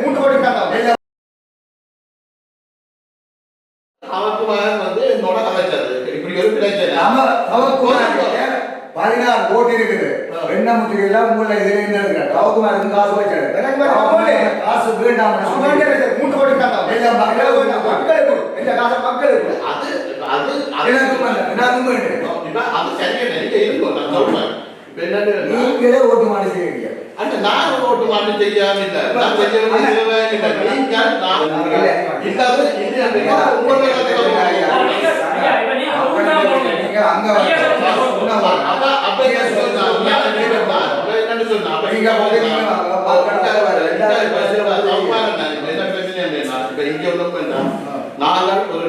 மூன்று கோடி தாங்க அவருக்கு மகன் வந்து என்னோட கலைச்சது இப்படி ஒரு பிரச்சனை நம்ம அவருக்கு பதினாறு கோடி இருக்குது முத்திரை எல்லாம் உங்களை இதுல என்ன இருக்கு ரவுக்குமாருக்கு காசு வச்சாரு காசு வேண்டாம் மூன்று கோடி தாங்க எல்லாம் மக்களுக்கு மக்களுக்கு இந்த காசு மக்களுக்கு அது அது அது எனக்கும் வேண்டாம். இப்ப அது சரியான நீங்க இருக்கும் நான் சொல்றேன் என்னன்னு நீங்களே ஓட்டு மாடி அந்த நான் ஓட்டு செய்யாம இல்ல நான் இல்ல நீங்க நான் இல்லாத நீங்க- அங்க. அப்ப அப்ப நான் என்னன்னு சொன்னா அப்ப நீங்க இங்க ஒரு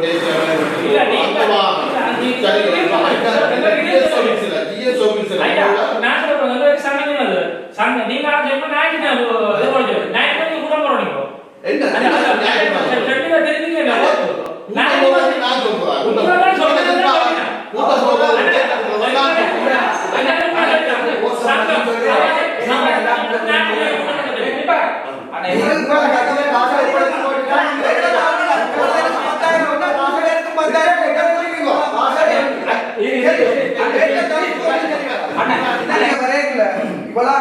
நீங்க- நீங்க- சரி ஜிஎஸ் ஆபீஸ்ல ஜிஎஸ் ஐயா, ஆபீஸ்ல நான் சொல்றது வந்து ஒரு சண்டை அது. சண்டை. நீங்க ஆட்சி எப்ப நாய்க்கு நான் இது போடுறது. நாய்க்கு வந்து கூட போடுறீங்க. என்ன அது- அது- அது- நியாயமா? செட்டில தெரிஞ்சுங்க இல்ல. கூட்டம் போடுறது நான் சொல்றேன். கூட்டம் உங்களதான் சொல்றது கூட்டம் நான் போடுறது கூட்டம் போடுறது நான் சொல்றேன். இதுக்கு மேல கட்டவே காசு எடுத்து இவ்வளவு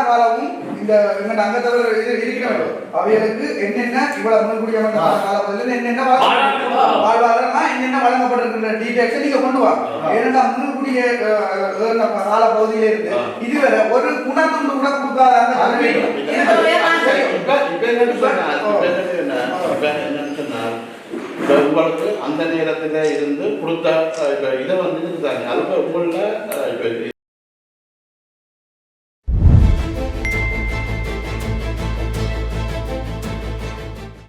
காலமும் இந்த எங்க அங்கத்தவர் இது இருக்கிறவர்கள் அவைகளுக்கு என்னென்ன இவ்வளவு முன்கூடிய காலப்பகுதியில் என்னென்ன வழங்க- வாழ்வாதாரமா என்னென்ன வழங்கப்பட்டிருக்கின்ற டீடைல்ஸ் நீங்க கொண்டு வாங்க ஏன்னா முன்கூடிய காலப்பகுதியில இருந்து இதுவரை ஒரு குணத்துண்டு கூட கொடுக்காத அந்த கல்வி இப்ப இப்ப என்னன்னு சொன்னா இப்ப என்னன்னு இப்ப என்னன்னு சொன்னா இப்ப உங்களுக்கு அந்த நேரத்தில் இருந்து கொடுத்த இதை வந்து அதுக்கு உங்களில்